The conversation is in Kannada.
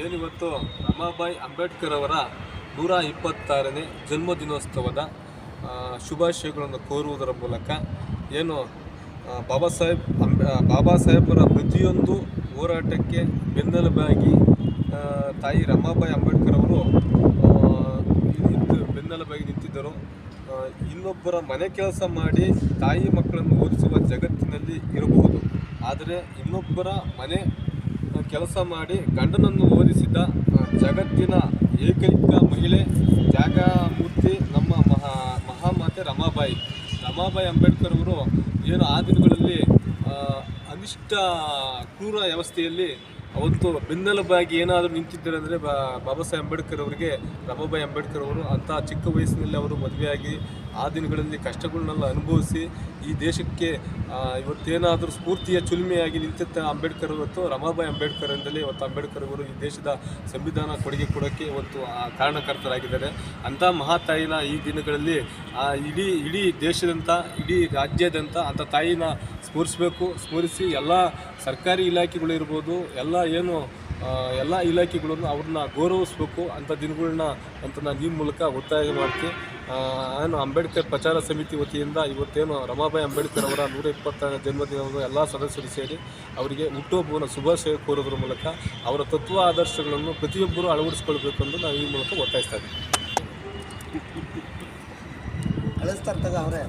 ಏನಿವತ್ತು ರಮಾಬಾಯಿ ಅಂಬೇಡ್ಕರ್ ಅವರ ನೂರ ಇಪ್ಪತ್ತಾರನೇ ಜನ್ಮದಿನೋತ್ಸವದ ಶುಭಾಶಯಗಳನ್ನು ಕೋರುವುದರ ಮೂಲಕ ಏನು ಬಾಬಾ ಸಾಹೇಬ್ ಅಂಬೆ ಬಾಬಾ ಸಾಹೇಬರ ಪ್ರತಿಯೊಂದು ಹೋರಾಟಕ್ಕೆ ಬೆನ್ನೆಲುಬಾಗಿ ತಾಯಿ ರಮಾಬಾಯಿ ಅಂಬೇಡ್ಕರ್ ಅವರು ಬೆನ್ನೆಲುಬಾಗಿ ನಿಂತಿದ್ದರು. ಇನ್ನೊಬ್ಬರ ಮನೆ ಕೆಲಸ ಮಾಡಿ ತಾಯಿ ಮಕ್ಕಳನ್ನು ಓದಿಸುವ ಜಗತ್ತಿನಲ್ಲಿ ಇರಬಹುದು. ಆದರೆ ಇನ್ನೊಬ್ಬರ ಮನೆ ಕೆಲಸ ಮಾಡಿ ಗಂಡನನ್ನು ಓದಿಸಿದ ಜಗತ್ತಿನ ಏಕೈಕ ಮಹಿಳೆ ತ್ಯಾಗಮೂರ್ತಿ ನಮ್ಮ ಮಹಾ, ಮಹಾಮಾತೆ ರಮಾಬಾಯಿ. ರಮಾಬಾಯಿ ಅಂಬೇಡ್ಕರ್ ಅವರು ಏನು ಆ ದಿನಗಳಲ್ಲಿ ಅನಿಷ್ಟ ಕ್ರೂರ ವ್ಯವಸ್ಥೆಯಲ್ಲಿ ಅವತ್ತು ಬೆನ್ನೆಲುಬಾಗಿ ಏನಾದರೂ ನಿಂತಿದ್ದಾರೆ ಅಂದರೆ ಬಾಬಾ ಸಾಹೇಬ್ ಅಂಬೇಡ್ಕರ್ ಅವರಿಗೆ, ರಮಾಬಾಯಿ ಅಂಬೇಡ್ಕರ್ ಅವರು ಅಂಥ ಚಿಕ್ಕ ವಯಸ್ಸಿನಲ್ಲಿ ಅವರು ಮದುವೆಯಾಗಿ ಆ ದಿನಗಳಲ್ಲಿ ಕಷ್ಟಗಳನ್ನೆಲ್ಲ ಅನುಭವಿಸಿ ಈ ದೇಶಕ್ಕೆ ಇವತ್ತೇನಾದರೂ ಸ್ಫೂರ್ತಿಯ ಚುಲ್ಮೆಯಾಗಿ ನಿಂತಿದ್ದ ಅಂಬೇಡ್ಕರ್ ಇವತ್ತು ರಮಾಬಾಯಿ ಅಂಬೇಡ್ಕರ್ ಎಂದಲೇ ಇವತ್ತು ಅಂಬೇಡ್ಕರ್ ಅವರು ಈ ದೇಶದ ಸಂವಿಧಾನ ಕೊಡುಗೆ ಕೊಡೋಕ್ಕೆ ಇವತ್ತು ಕಾರಣಕರ್ತರಾಗಿದ್ದಾರೆ. ಅಂಥ ಮಹಾತಾಯಿನ ಈ ದಿನಗಳಲ್ಲಿ ಇಡೀ ಇಡೀ ದೇಶದಂತ ಇಡೀ ರಾಜ್ಯದಂತ ಅಂಥ ತಾಯಿನ ಸ್ಮರಿಸಬೇಕು ಸ್ಫೂರಿಸಿ ಎಲ್ಲ ಸರ್ಕಾರಿ ಇಲಾಖೆಗಳು ಇರ್ಬೋದು, ಎಲ್ಲ ಏನು ಎಲ್ಲ ಇಲಾಖೆಗಳನ್ನು ಅವ್ರನ್ನ ಗೌರವಿಸ್ಬೇಕು ಅಂಥ ದಿನಗಳನ್ನ ಅಂತ ನಾನು ಈ ಮೂಲಕ ಒತ್ತಾಯ ಮಾಡ್ತೀನಿ ಏನು ಅಂಬೇಡ್ಕರ್ ಪ್ರಚಾರ ಸಮಿತಿ ವತಿಯಿಂದ ಇವತ್ತೇನು ರಮಾಬಾಯಿ ಅಂಬೇಡ್ಕರ್ ಅವರ ನೂರ ಇಪ್ಪತ್ತಾರನೇ ಜನ್ಮದಿನವನ್ನು ಎಲ್ಲ ಸದಸ್ಯರು ಸೇರಿ ಅವರಿಗೆ ಹುಟ್ಟುಹಬ್ಬವನ್ನು ಶುಭಾಶಯ ಕೋರೋದ್ರ ಮೂಲಕ ಅವರ ತತ್ವ ಆದರ್ಶಗಳನ್ನು ಪ್ರತಿಯೊಬ್ಬರು ಅಳವಡಿಸ್ಕೊಳ್ಬೇಕು ಅಂತ ನಾವು ಈ ಮೂಲಕ ಒತ್ತಾಯಿಸ್ತಾ ಇದ್ದೀವಿ ಅವರೇ.